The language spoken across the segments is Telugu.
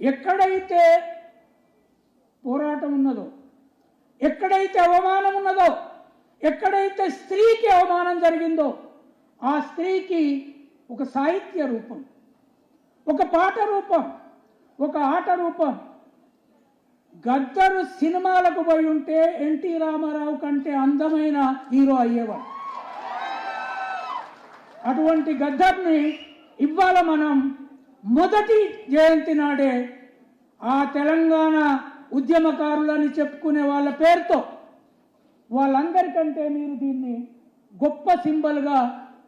ఎక్కడైతే పోరాటం ఉన్నదో ఎక్కడైతే అవమానం ఉన్నదో ఎక్కడైతే స్త్రీకి అవమానం జరిగిందో ఆ స్త్రీకి ఒక సాహిత్య రూపం ఒక పాట రూపం ఒక ఆట రూపం. గద్దరు సినిమాలకు పోయి ఉంటే ఎన్టీ రామారావు కంటే అందమైన హీరో అయ్యేవాడు. అటువంటి గద్దర్ని ఇవాళ మనం మొదటి జయంతి నాడే ఆ తెలంగాణ ఉద్యమకారులని చెప్పుకునే వాళ్ళ పేరుతో వాళ్ళందరికంటే మీరు దీన్ని గొప్ప సింబల్గా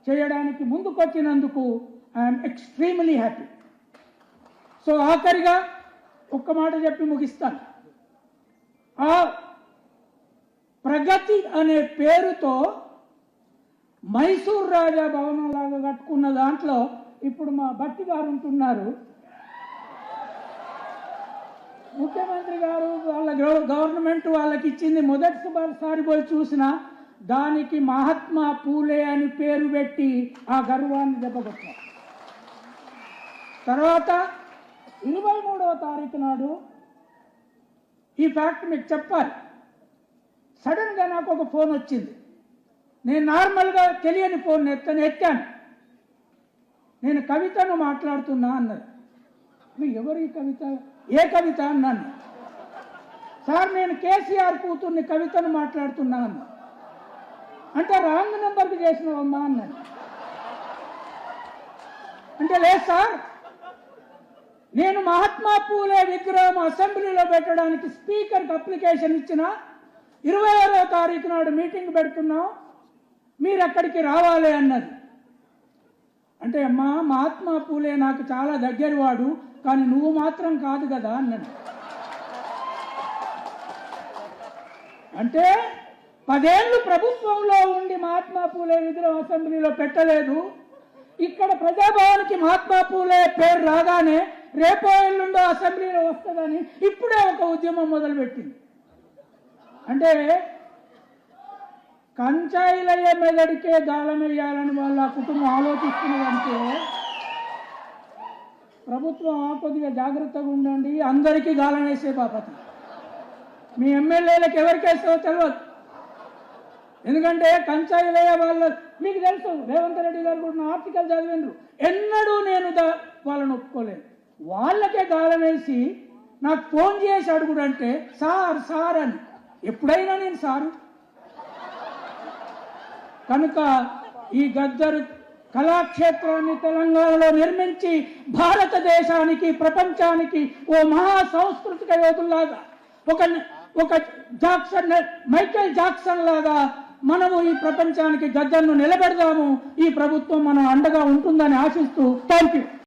చేయడానికి ముందుకొచ్చినందుకు ఐఎమ్ ఎక్స్ట్రీమ్లీ హ్యాపీ సో ఆఖరిగా ఒక్క మాట చెప్పి ముగిస్తాను. ఆ ప్రగతి అనే పేరుతో మైసూర్ రాజా భవనం లాగా కట్టుకున్న దాంట్లో ఇప్పుడు మా భట్టి గారు ఉంటున్నారు. ముఖ్యమంత్రి గారు వాళ్ళ గవర్నమెంట్ వాళ్ళకి ఇచ్చింది మొదటిసారి పోయి చూసిన దానికి మహాత్మా పూలే అని పేరు పెట్టి ఆ గర్వాన్ని దెబ్బకొట్టారు. తర్వాత ఇరవై మూడవ తారీఖు నాడు ఈ ఫ్యాక్ట్ మీకు చెప్పాలి. సడన్గా నాకు ఒక ఫోన్ వచ్చింది. నేను నార్మల్గా తెలియని ఫోన్ ఎత్తని ఎత్తాను నేను కవితను మాట్లాడుతున్నా అన్నది. ఎవరు ఈ కవిత? ఏ కవిత అన్నాను? సార్ నేను కేసీఆర్ కూతుర్ని కవితను మాట్లాడుతున్నా అన్న అంటే రాంగ్ నెంబర్కి చేసినవమ్మా అన్నాను. అంటే లేదు సార్ నేను మహాత్మా పూలే విగ్రహం అసెంబ్లీలో పెట్టడానికి స్పీకర్కి అప్లికేషన్ ఇచ్చిన ఇరవై ఆరో తారీఖు నాడు మీటింగ్ పెడుతున్నాం మీరు అక్కడికి రావాలి అన్నది. అంటే మా మహాత్మా పూలే నాకు చాలా దగ్గరవాడు కానీ నువ్వు మాత్రం కాదు కదా అన్నాడు. అంటే పదేళ్ళు ప్రభుత్వంలో ఉండి మహాత్మా పూలే విగ్రహం అసెంబ్లీలో పెట్టలేదు. ఇక్కడ ప్రజాభవన్కి మహాత్మా పూలే పేరు రాగానే రేపో ఎల్లుండో అసెంబ్లీలో వస్తుందని ఇప్పుడే ఒక ఉద్యమం మొదలుపెట్టింది. అంటే కంచాయిలయ్యే మెదడికే గాలం వేయాలని వాళ్ళ కుటుంబం ఆలోచిస్తున్నదంటే ప్రభుత్వం కొద్దిగా జాగ్రత్తగా ఉండండి. అందరికీ గాలం వేసే బాపతి. మీ ఎమ్మెల్యేలకు ఎవరికేస్తారో తెలియదు ఎందుకంటే కంచాయిలయ్య వాళ్ళు మీకు తెలుసు రేవంత్ రెడ్డి గారు కూడా నా ఆర్టికల్ చదివిండ్రు. ఎన్నడూ నేను వాళ్ళని ఒప్పుకోలేదు. వాళ్ళకే గాలం వేసి నాకు ఫోన్ చేసి అడుగుడంటే సార్ సార్ అని. ఎప్పుడైనా నేను సారు. కనుక ఈ గద్దరు కళాక్షేత్రాన్ని తెలంగాణలో నిర్మించి భారతదేశానికి ప్రపంచానికి ఓ మహా సాంస్కృతిక యోధుల్లాగా ఒక ఒక జాక్సన్ మైకేల్ జాక్సన్ లాగా మనము ఈ ప్రపంచానికి గద్దర్ను నిలబెడదాము. ఈ ప్రభుత్వం మన అండగా ఉంటుందని ఆశిస్తూ థ్యాంక్ యూ